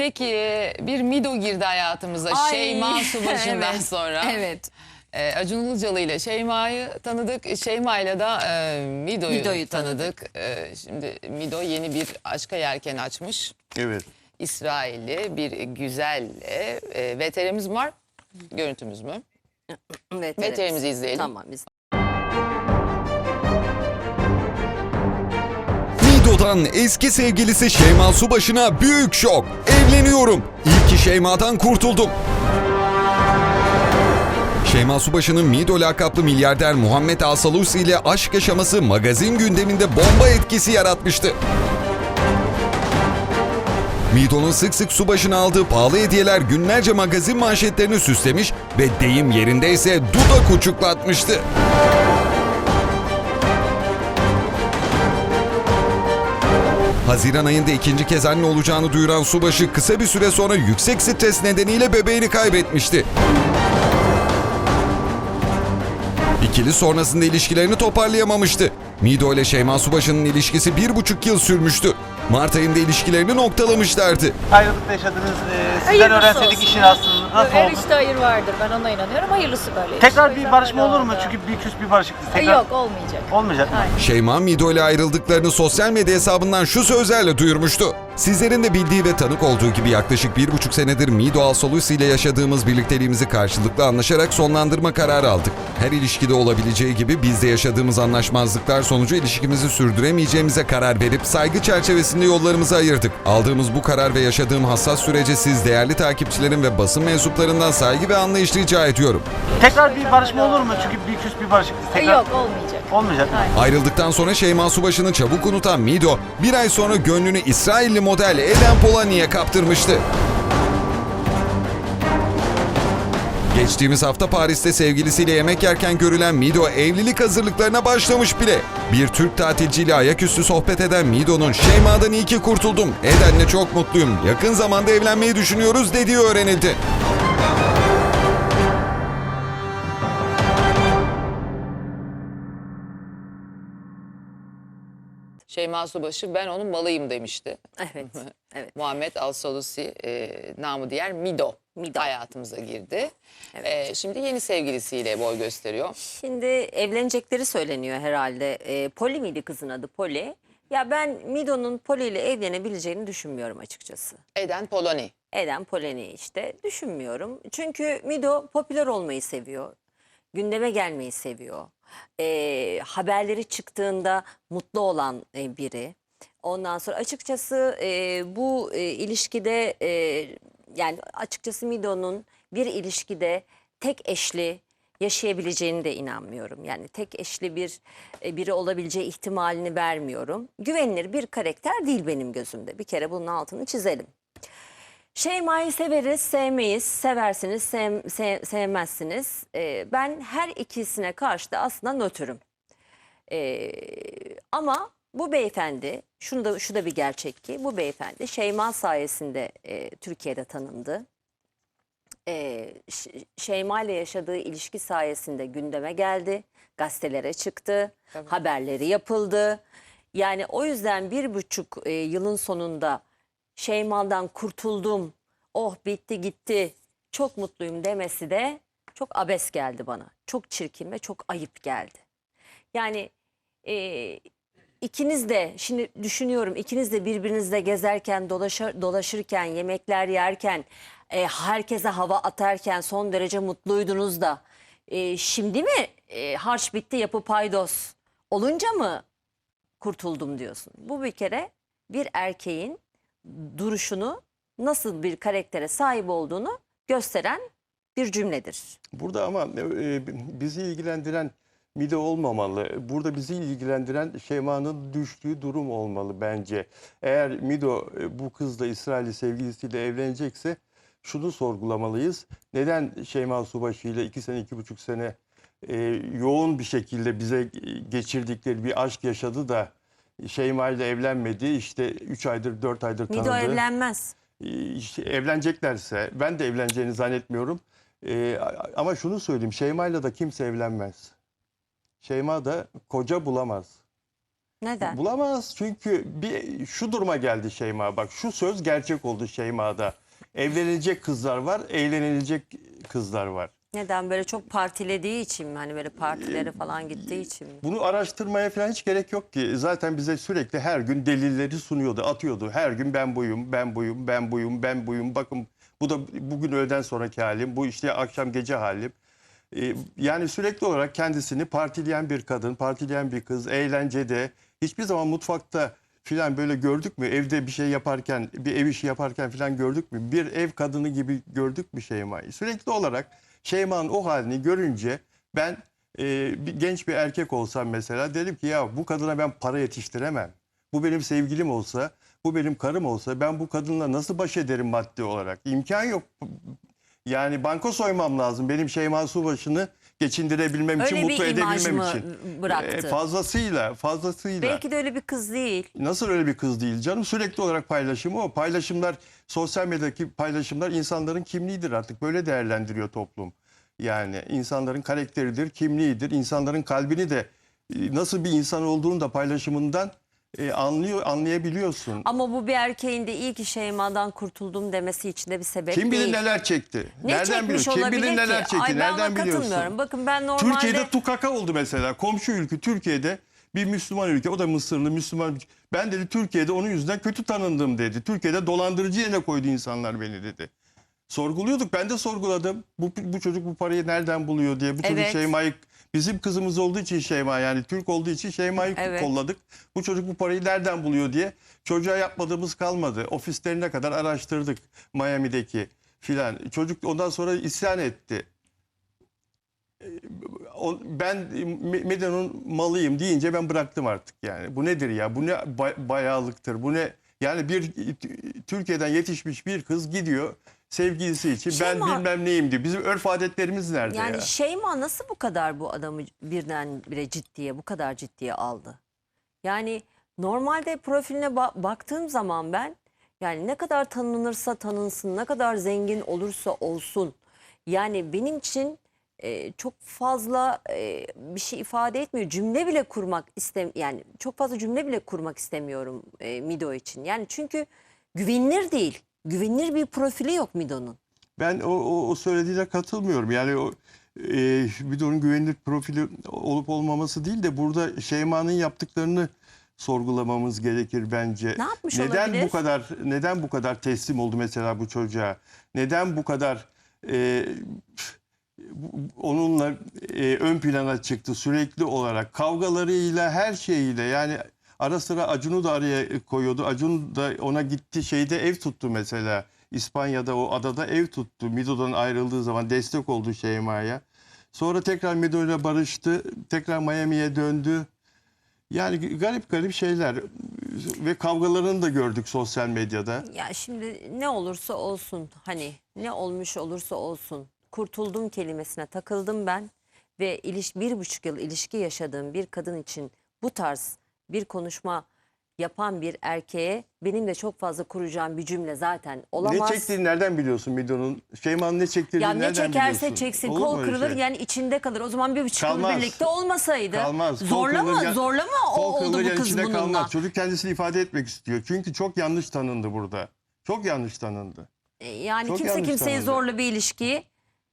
Peki bir Mido girdi hayatımıza Ay, Şeyma Subaşı'ndan evet, sonra. Evet. Ee, Acun Ilıcalı ile Şeyma'yı tanıdık. Şeyma ile de e, Mido'yu, Mido'yu tanıdık. Ee, şimdi Mido yeni bir aşka yelken açmış. Evet. İsrailli bir güzelle. E, VTR'miz var. Görüntümüz mü? Evet, VTR'mizi izleyelim. Tamam biz. Mido'dan eski sevgilisi Şeyma Subaşı'na büyük şok. Evleniyorum. İyi ki Şeyma'dan kurtuldum. Şeyma Subaşı'nın Mido lakaplı milyarder Muhammed Asalusi ile aşk yaşaması magazin gündeminde bomba etkisi yaratmıştı. Mido'nun sık sık Subaşı'na aldığı pahalı hediyeler günlerce magazin manşetlerini süslemiş ve deyim yerindeyse dudak uçuklatmıştı. Haziran ayında ikinci kez anne olacağını duyuran Subaşı kısa bir süre sonra yüksek stres nedeniyle bebeğini kaybetmişti. İkili sonrasında ilişkilerini toparlayamamıştı. Mido ile Şeyma Subaşı'nın ilişkisi bir buçuk yıl sürmüştü. Mart ayında ilişkilerini noktalamışlardı. Ayrılıkta yaşadınız. E, sizden Hayırlısı öğrenseydik olsun. işin aslında nasıl Her oldu? işte hayır vardır. Ben ona inanıyorum. Hayırlısı böyle. Tekrar işte. Bir barışma olur mu? oldu. Çünkü bir küs bir barışık. Ay, Tekrar Yok olmayacak. olmayacak mı? Hayır. Şeyma Mido ile ayrıldıklarını sosyal medya hesabından şu sözlerle duyurmuştu. Sizlerin de bildiği ve tanık olduğu gibi yaklaşık bir buçuk senedir Mido Alsolusi ile yaşadığımız birlikteliğimizi karşılıklı anlaşarak sonlandırma kararı aldık. Her ilişkide olabileceği gibi biz de yaşadığımız anlaşmazlıklar sonucu ilişkimizi sürdüremeyeceğimize karar verip saygı çerçevesinde yollarımızı ayırdık. Aldığımız bu karar ve yaşadığım hassas sürece siz değerli takipçilerin ve basın mensuplarından saygı ve anlayış rica ediyorum. Tekrar bir barışma olur mu? Çünkü bir küs bir barışık. Ay, Tekrar Yok olmayacak. olmayacak? Hayır. Ayrıldıktan sonra Şeyma Subaşı'nı çabuk unutan Mido, bir ay sonra gönlünü İsrailli model Eden Polani'ye kaptırmıştı. Geçtiğimiz hafta Paris'te sevgilisiyle yemek yerken görülen Mido evlilik hazırlıklarına başlamış bile. Bir Türk tatilciyle ayaküstü sohbet eden Mido'nun Şeyma'dan iyi ki kurtuldum, Eden'le çok mutluyum, yakın zamanda evlenmeyi düşünüyoruz dediği öğrenildi. Şeyma Subaşı ben onun malıyım demişti. Evet. Evet. Muhammed Al-Salusi e, namı diğer Mido, Mido. hayatımıza girdi. Evet. E, şimdi yeni sevgilisiyle boy gösteriyor. Şimdi evlenecekleri söyleniyor herhalde. E, Poli miydi kızın adı? Poli. Ya ben Mido'nun Poli ile evlenebileceğini düşünmüyorum açıkçası. Eden Poloni. Eden Poleni işte düşünmüyorum. Çünkü Mido popüler olmayı seviyor. Gündeme gelmeyi seviyor. Ee, haberleri çıktığında mutlu olan e, biri. Ondan sonra açıkçası e, bu e, ilişkide e, yani açıkçası Mido'nun bir ilişkide tek eşli yaşayabileceğini de inanmıyorum. Yani tek eşli bir e, biri olabileceği ihtimalini vermiyorum. Güvenilir bir karakter değil benim gözümde. Bir kere bunun altını çizelim. Şeyma'yı severiz, sevmeyiz. Seversiniz, sev- sev- sevmezsiniz. Ee, ben her ikisine karşı da aslında nötrüm. Ee, ama bu beyefendi, şunu da, şu da bir gerçek ki, bu beyefendi Şeyma sayesinde e, Türkiye'de tanındı. Ee, Şeyma ile yaşadığı ilişki sayesinde gündeme geldi. Gazetelere çıktı, Tabii. haberleri yapıldı. Yani o yüzden bir buçuk e, yılın sonunda Şeyma'dan kurtuldum, oh bitti gitti, çok mutluyum demesi de çok abes geldi bana. Çok çirkin ve çok ayıp geldi. Yani e, ikiniz de şimdi düşünüyorum ikiniz de birbirinizle gezerken dolaşır, dolaşırken yemekler yerken e, herkese hava atarken son derece mutluydunuz da e, şimdi mi e, harç bitti yapı paydos olunca mı kurtuldum diyorsun. Bu bir kere bir erkeğin duruşunu nasıl bir karaktere sahip olduğunu gösteren bir cümledir. Burada ama e, bizi ilgilendiren mide olmamalı. Burada bizi ilgilendiren Şeyma'nın düştüğü durum olmalı bence. Eğer Mido e, bu kızla İsrailli sevgilisiyle evlenecekse şunu sorgulamalıyız. Neden Şeyma Subaşı ile iki sene, iki buçuk sene e, yoğun bir şekilde bize geçirdikleri bir aşk yaşadı da Şeyma ile evlenmedi. İşte 3 aydır, 4 aydır tanıdı. Mido evlenmez. Ee, işte evleneceklerse ben de evleneceğini zannetmiyorum. Ee, ama şunu söyleyeyim Şeyma'yla da kimse evlenmez. Şeyma da koca bulamaz. Neden? Bulamaz çünkü bir şu duruma geldi Şeyma bak şu söz gerçek oldu Şeyma'da. Evlenilecek kızlar var, eğlenilecek kızlar var. Neden böyle çok partilediği için mi? Hani böyle partilere falan gittiği için mi? Bunu araştırmaya falan hiç gerek yok ki. Zaten bize sürekli her gün delilleri sunuyordu, atıyordu. Her gün ben buyum, ben buyum, ben buyum, ben buyum. Bakın bu da bugün öğleden sonraki halim, bu işte akşam gece halim. Ee, yani sürekli olarak kendisini partileyen bir kadın, partileyen bir kız, eğlencede, hiçbir zaman mutfakta filan böyle gördük mü? Evde bir şey yaparken, bir ev işi yaparken filan gördük mü? Bir ev kadını gibi gördük mü Şeyma'yı? Sürekli olarak Şeyma'nın o halini görünce ben e, bir genç bir erkek olsam mesela dedim ki ya bu kadına ben para yetiştiremem. Bu benim sevgilim olsa, bu benim karım olsa ben bu kadınla nasıl baş ederim maddi olarak? İmkan yok. Yani banka soymam lazım. Benim Şeyma Subaşı'nı geçindirebilmem için, Öyle bir mutlu imaj edebilmem mı için. bıraktı? E, fazlasıyla, fazlasıyla. Belki de öyle bir kız değil. Nasıl öyle bir kız değil canım? Sürekli olarak paylaşımı o. Paylaşımlar, sosyal medyadaki paylaşımlar insanların kimliğidir artık. Böyle değerlendiriyor toplum. Yani insanların karakteridir, kimliğidir. İnsanların kalbini de e, nasıl bir insan olduğunu da paylaşımından e, anlıyor, anlayabiliyorsun. Ama bu bir erkeğin de iyi ki Şeyma'dan kurtuldum demesi için de bir sebep Kim değil. bilir neler çekti? Ne Nereden çekmiş biliyor? Kim olabilir bilir neler ki? çekti? Ay ben ona Nereden biliyorsun? katılmıyorum. Bakın ben normalde... Türkiye'de tukaka oldu mesela. Komşu ülke Türkiye'de bir Müslüman ülke. O da Mısırlı Müslüman. Ben dedi Türkiye'de onun yüzünden kötü tanındım dedi. Türkiye'de dolandırıcı yerine koydu insanlar beni dedi. Sorguluyorduk. Ben de sorguladım. Bu, bu çocuk bu parayı nereden buluyor diye. Bu çocuk Evet. Şeyma'yı bizim kızımız olduğu için Şeyma yani Türk olduğu için Şeyma'yı Evet. kolladık. Bu çocuk bu parayı nereden buluyor diye çocuğa yapmadığımız kalmadı. Ofislerine kadar araştırdık Miami'deki filan. Çocuk ondan sonra isyan etti. O- ben Me- Medya'nın malıyım deyince ben bıraktım artık yani. Bu nedir ya? Bu ne ba- bayağılıktır? Bu ne? Yani bir Türkiye'den yetişmiş bir kız gidiyor sevgilisi için Şeyma- ben bilmem neyim diyor. Bizim örf adetlerimiz nerede Yani ya? Şeyma nasıl bu kadar bu adamı birdenbire ciddiye, bu kadar ciddiye aldı? Yani normalde profiline ba- baktığım zaman ben yani ne kadar tanınırsa tanınsın, ne kadar zengin olursa olsun. Yani benim için e, çok fazla e, bir şey ifade etmiyor. Cümle bile kurmak istem yani çok fazla cümle bile kurmak istemiyorum e, Mido için. Yani çünkü güvenilir değil. Güvenilir bir profili yok Mido'nun. Ben o, o, o söylediğine katılmıyorum. Yani o e, Bidon'un güvenilir profili olup olmaması değil de burada Şeyma'nın yaptıklarını sorgulamamız gerekir bence. Ne yapmış neden olabilir? bu kadar neden bu kadar teslim oldu mesela bu çocuğa? Neden bu kadar e, onunla e, ön plana çıktı sürekli olarak kavgalarıyla her şeyiyle yani ara sıra Acun'u da araya koyuyordu. Acun da ona gitti şeyde ev tuttu mesela. İspanya'da o adada ev tuttu. Mido'dan ayrıldığı zaman destek oldu Şeyma'ya. Sonra tekrar Mido ile barıştı. Tekrar Miami'ye döndü. Yani garip garip şeyler ve kavgalarını da gördük sosyal medyada. Ya şimdi ne olursa olsun hani ne olmuş olursa olsun kurtuldum kelimesine takıldım ben ve iliş, bir buçuk yıl ilişki yaşadığım bir kadın için bu tarz bir konuşma yapan bir erkeğe benim de çok fazla kuracağım bir cümle zaten olamaz. Ne çektiğini nereden biliyorsun Mido'nun? Şeyma'nın ne çektiğini ya ne nereden çekerse biliyorsun? çeksin Olur kol kırılır şey? yani içinde kalır. O zaman bir Kalmaz. birlikte olmasaydı. Kalmaz. Kol Zorla kırılır mı? ya- Zorla mı o Kol oldu bu kız bununla? kalmaz. Çocuk kendisini ifade etmek istiyor. Çünkü çok yanlış tanındı burada. Çok yanlış tanındı. E, Yani Çok kimse kimseyi tanımladı. zorla bir ilişkiyi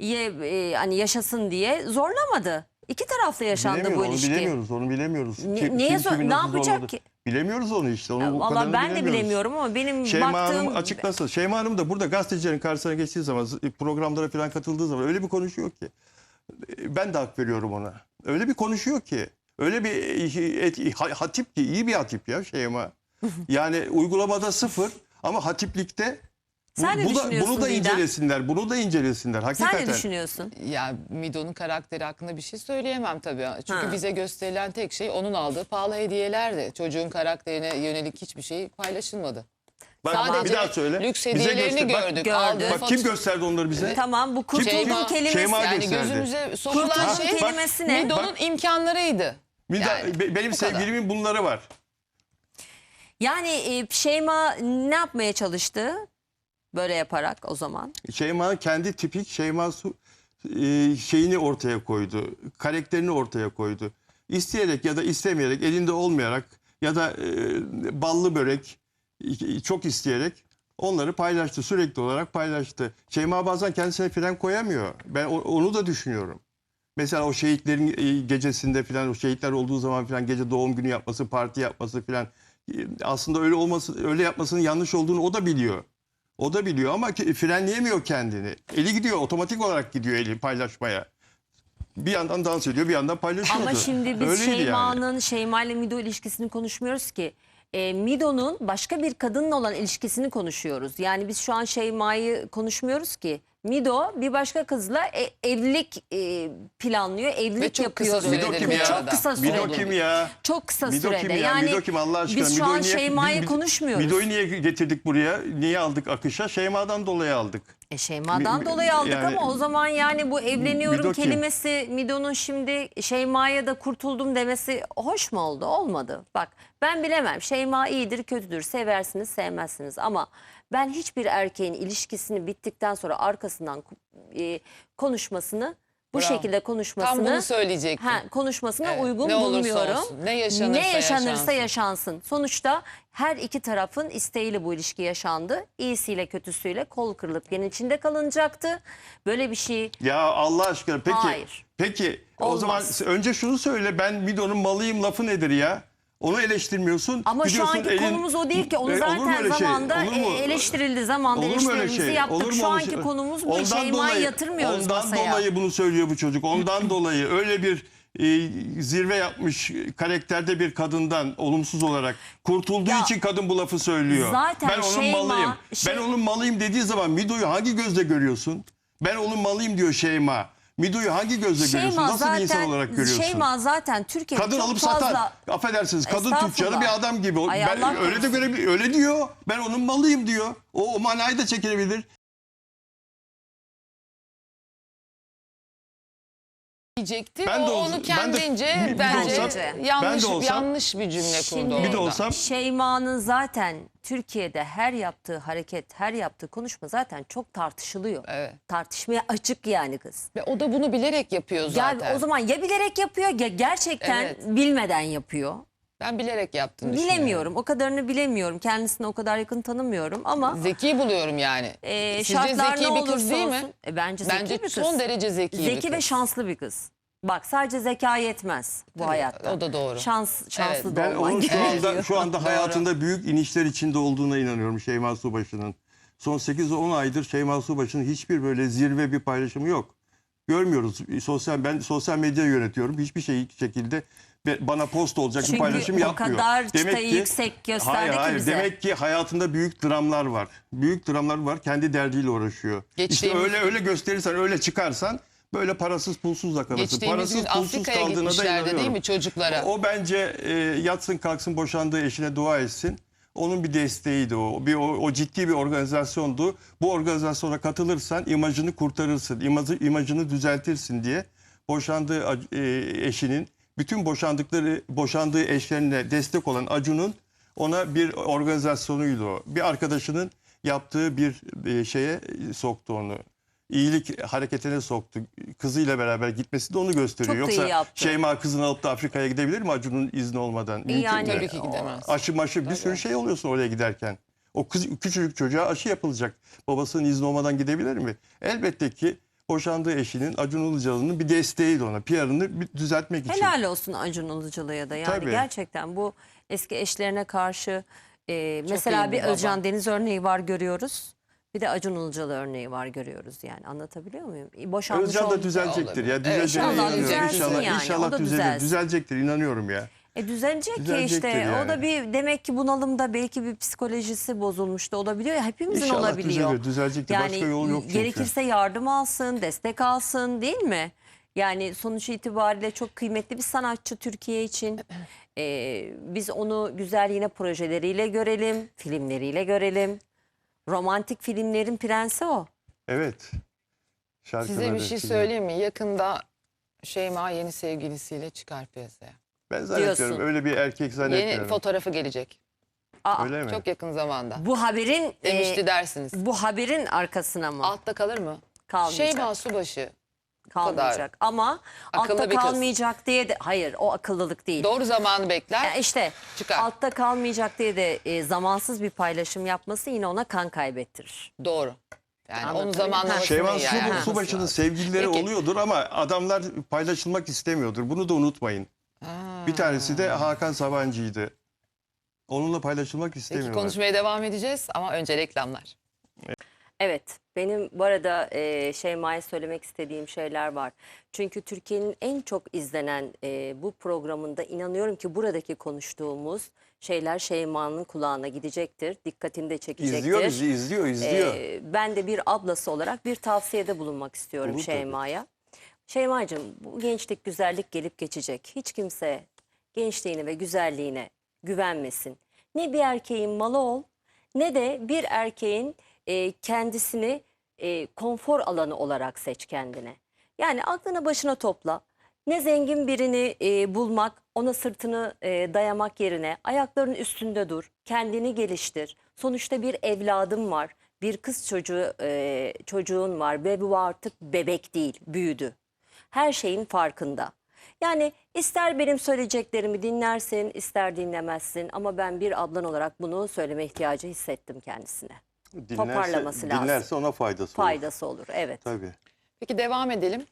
ye, e, hani yaşasın diye zorlamadı. İki tarafta yaşandı bu Bilemiyorum, ilişki. Onu bilemiyoruz, onu bilemiyoruz. Ne- Kim- niye kim kimi ne nasıl yapacak zorladı? ki? Bilemiyoruz onu işte. Onu, bu Valla kadarını ben de bilemiyoruz. bilemiyorum ama benim Şeyma baktığım... Hanım açıklasın. Şeyma Hanım da burada gazetecilerin karşısına geçtiği zaman programlara falan katıldığı zaman öyle bir konuşuyor ki. Ben de hak veriyorum ona. Öyle bir konuşuyor ki. Öyle bir et- hatip ki iyi bir hatip ya Şeyma. Yani uygulamada sıfır ama hatiplikte Sen ne bu da, düşünüyorsun bunu da Didem? incelesinler. Bunu da incelesinler. Sen Hakikaten. ne düşünüyorsun? Ya Mido'nun karakteri hakkında bir şey söyleyemem tabii. Çünkü Ha. bize gösterilen tek şey onun aldığı pahalı hediyelerdi. Çocuğun karakterine yönelik hiçbir şey paylaşılmadı. Bak Sadece bir daha söyle. lüks Bize hediyelerini göster- bak- gördük. Gördük. Aldığı Bak kim foto- gösterdi onları bize? Tamam bu kurtuldum Şeyma- kelimesi. Şeyma Yani gösterdi. gözümüze sokulan şey kelimesi ne? Mido'nun imkanlarıydı. Bir daha- Yani be- benim bu kadar. sevgilimin bunları var. Yani e, Şeyma ne yapmaya çalıştı? Böyle yaparak o zaman. Şeyma kendi tipik Şeyma Su e, şeyini ortaya koydu. Karakterini ortaya koydu. İsteyerek ya da istemeyerek elinde olmayarak ya da e, ballı börek çok isteyerek onları paylaştı. Sürekli olarak paylaştı. Şeyma bazen kendisine fren koyamıyor. Ben onu da düşünüyorum. Mesela o şehitlerin e, gecesinde falan o şehitler olduğu zaman falan gece doğum günü yapması, parti yapması falan e, aslında öyle olması öyle yapmasının yanlış olduğunu o da biliyor. O da biliyor ama ki- frenleyemiyor kendini. Eli gidiyor otomatik olarak gidiyor eli paylaşmaya. Bir yandan dans ediyor, bir yandan paylaşıyordu. Ama şimdi biz Öyleydi yani. Şeyma'nın Şeyma ile Mido ilişkisini konuşmuyoruz ki. E, Mido'nun başka bir kadınla olan ilişkisini konuşuyoruz. Yani biz şu an Şeyma'yı konuşmuyoruz ki. Mido bir başka kızla e- evlilik e, planlıyor, evlilik çok kısa yapıyor. sürede Mido bir kim ya? Çok kısa Mido sürede. kim ya? Çok kısa Mido sürede. kim ya? Yani Mido kim Allah aşkına? biz şu Mido'yu an niye- Şeyma'yı konuşmuyoruz. Mido'yu niye getirdik buraya? Niye aldık akışa? Şeyma'dan dolayı aldık. E Şeyma'dan Mi- dolayı aldık yani- ama o zaman yani bu evleniyorum Mido kim? kelimesi Mido'nun şimdi Şeyma'ya da kurtuldum demesi hoş mu oldu? Olmadı. Bak ben bilemem. Şeyma iyidir, kötüdür. Seversiniz, sevmezsiniz ama ben hiçbir erkeğin ilişkisini bittikten sonra arkasından e, konuşmasını bu Bravo. şekilde konuşmasını Tam bunu söyleyecektim. Ha, konuşmasına Evet, uygun ne olursa bulmuyorum. olsun, ne yaşanırsa Ne yaşanırsa yaşansın. yaşansın. Sonuçta her iki tarafın isteğiyle bu ilişki yaşandı. İyisiyle kötüsüyle kol kırılıp gen içinde kalınacaktı. Böyle bir şey Ya Allah aşkına peki. Hayır. Peki o Olmaz. zaman önce şunu söyle ben Mido'nun malıyım lafı nedir ya? Onu eleştirmiyorsun. ama şu anki elin- konumuz o değil ki. Onu E, zaten şey? zamanda e, eleştirildi. Zamanda Olur mu şey? yaptık. Olur mu şu anki şey? konumuz bu. Ondan Şeyma'yı dolayı- yatırmıyoruz ondan masaya. dolayı bunu söylüyor bu çocuk. Ondan dolayı öyle bir e, zirve yapmış karakterde bir kadından olumsuz olarak kurtulduğu Ya, için kadın bu lafı söylüyor. zaten ben onun Şeyma- malıyım. şey- Ben onun malıyım dediği zaman Mido'yu hangi gözle görüyorsun? Ben onun malıyım diyor Şeyma. Mido'yu hangi gözle görüyorsun? Şeyma Nasıl bir insan olarak görüyorsun? Şeyma zaten Türkiye'de Kadın çok alıp fazla... satar. Affedersiniz kadın tüccarı bir adam gibi. Ay ben Allah öyle de korusun. görebil öyle diyor. Ben onun malıyım diyor. O, o manayı da çekilebilir. Diyecekti. Ben o de ol- onu ben de- kendince bir de bence olsam- yanlış ben de olsam- yanlış bir cümle Şimdi- kurdu. Bir de orada. olsam Şeyma'nın zaten Türkiye'de her yaptığı hareket, her yaptığı konuşma zaten çok tartışılıyor. Evet. Tartışmaya açık yani kız. Ve o da bunu bilerek yapıyor zaten. Ya o zaman ya bilerek yapıyor ya gerçekten Evet. bilmeden yapıyor. Ben bilerek yaptığını. Bilemiyorum. O kadarını bilemiyorum. Kendisine o kadar yakın tanımıyorum ama Zeki buluyorum yani. e, Sizce şartlar zeki ne bir olursa kız değil mi? olsun. E, bence zeki Bence bir kız. son derece zeki, bir Zeki kız. ve şanslı bir kız. Bak sadece zeka yetmez bu Tabii, hayatta. o da doğru. Şans, şanslı Evet. da ben olman onun şu gerekiyor. anda şu anda Doğru. hayatında büyük inişler içinde olduğuna inanıyorum Şeyma Subaşı'nın. Son 8-10 aydır Şeyma Subaşı'nın hiçbir böyle zirve bir paylaşımı yok. Görmüyoruz. Sosyal ben sosyal medya yönetiyorum. Hiçbir şey şekilde bana post olacak Çünkü bir paylaşım o yapmıyor. kadar çıtayı yüksek gösterdi hayır, ki hayır. bize. Demek ki hayatında büyük dramlar var. Büyük dramlar var. Kendi derdiyle uğraşıyor. İşte Geçtiğimiz- öyle öyle gösterirsen, öyle çıkarsan böyle parasız pulsuzla kalırsın. Geçtiğimiz Parasız pulsuz kaldığına da gitmişlerdi değil inanıyorum. mi çocuklara? O bence e, yatsın kalksın boşandığı eşine dua etsin. Onun bir desteğiydi o. Bir, o, o ciddi bir organizasyondu. Bu organizasyona katılırsan imajını kurtarırsın, imajı, imajını düzeltirsin diye boşandığı e, eşinin bütün boşandıkları boşandığı eşlerine destek olan Acun'un ona bir organizasyonuydu o. Bir arkadaşının yaptığı bir e, şeye soktu onu. İyilik hareketine soktu. Kızıyla beraber gitmesi de onu gösteriyor. Çok Yoksa yaptı. Şeyma kızını alıp da Afrika'ya gidebilir mi Acun'un izni olmadan? Mümkün Yani-? Tabii ki gidemez. Aşı maşı bir sürü şey oluyorsun oraya giderken. O kız küçücük çocuğa aşı yapılacak. Babasının izni olmadan gidebilir mi? Elbette ki boşandığı eşinin Acun Ilıcalı'nın bir desteğiydi ona. PR'ını bir düzeltmek için. Helal olsun Acun Ilıcalı'ya da. Yani Tabii. gerçekten bu eski eşlerine karşı e, mesela iyi bir bir baba. Özcan Deniz örneği var görüyoruz. Bir de Acun Ilıcalı örneği var görüyoruz yani anlatabiliyor muyum? Boşanmış Özcan da olmuş- düzelecektir ya. Evet, Düzeleceğine inşallah inanıyorum. düzelsin İnşallah, yani, o inşallah da düzelir. düzelsin. Düzelecektir inanıyorum ya. E düzelecek ki Düzelecektir işte. O yani. da bir demek ki bunalımda belki bir psikolojisi bozulmuş da olabiliyor ya. Hepimizin İnşallah olabiliyor. düzelir, düzelecektir. Başka yol yok çünkü. Gerekirse yardım alsın, destek alsın değil mi? Yani sonuç itibariyle çok kıymetli bir sanatçı Türkiye için. Ee, biz onu güzel yine projeleriyle görelim, filmleriyle görelim. Romantik filmlerin prensi o. Evet. Şarkıları, Size bir şey söyleyeyim mi? Yakında Şeyma yeni sevgilisiyle çıkar piyasaya. Ben zannetmiyorum. Diyorsun. Öyle bir erkek zannetmiyorum. Yeni fotoğrafı gelecek. Aa, Öyle mi? Çok yakın zamanda. bu haberin Demişti e, dersiniz. bu haberin arkasına mı Altta kalır mı? kalmayacak? Şeyma Subaşı kalmayacak. Ama Akıllı altta bir kız. kalmayacak diye de hayır o akıllılık değil. Doğru zamanı bekler. Yani işte Çıkar. altta kalmayacak diye de e, zamansız bir paylaşım yapması yine ona kan kaybettirir. Doğru. Yani onun zamanlamasını Şeyvan Subaşı'nın sevgilileri Peki. oluyordur ama adamlar paylaşılmak istemiyordur. Bunu da unutmayın. Bir tanesi de Hakan Sabancı'ydı. Onunla paylaşılmak Peki istemiyorlar. konuşmaya devam edeceğiz ama önce reklamlar. Evet, benim bu arada e, Şeyma'ya söylemek istediğim şeyler var. Çünkü Türkiye'nin en çok izlenen e, bu programında inanıyorum ki buradaki konuştuğumuz şeyler Şeyma'nın kulağına gidecektir. Dikkatini de çekecektir. İzliyor bizi, izliyor, izliyor. Ee, ben de bir ablası olarak bir tavsiyede bulunmak istiyorum Olur. Şeyma'ya. Şeyma'cığım bu gençlik güzellik gelip geçecek. Hiç kimse gençliğine ve güzelliğine güvenmesin. Ne bir erkeğin malı ol ne de bir erkeğin e, kendisini e, konfor alanı olarak seç kendine. Yani aklına başına topla. Ne zengin birini e, bulmak, ona sırtını e, dayamak yerine ayaklarının üstünde dur, kendini geliştir. Sonuçta bir evladım var, bir kız çocuğu e, çocuğun var ve bu artık bebek değil, büyüdü. Her şeyin farkında. Yani ister benim söyleyeceklerimi dinlersin, ister dinlemezsin ama ben bir ablan olarak bunu söyleme ihtiyacı hissettim kendisine. Dinlerse, toparlaması lazım. Dinlerse ona faydası olur. Faydası olur, evet. Tabii. Peki devam edelim.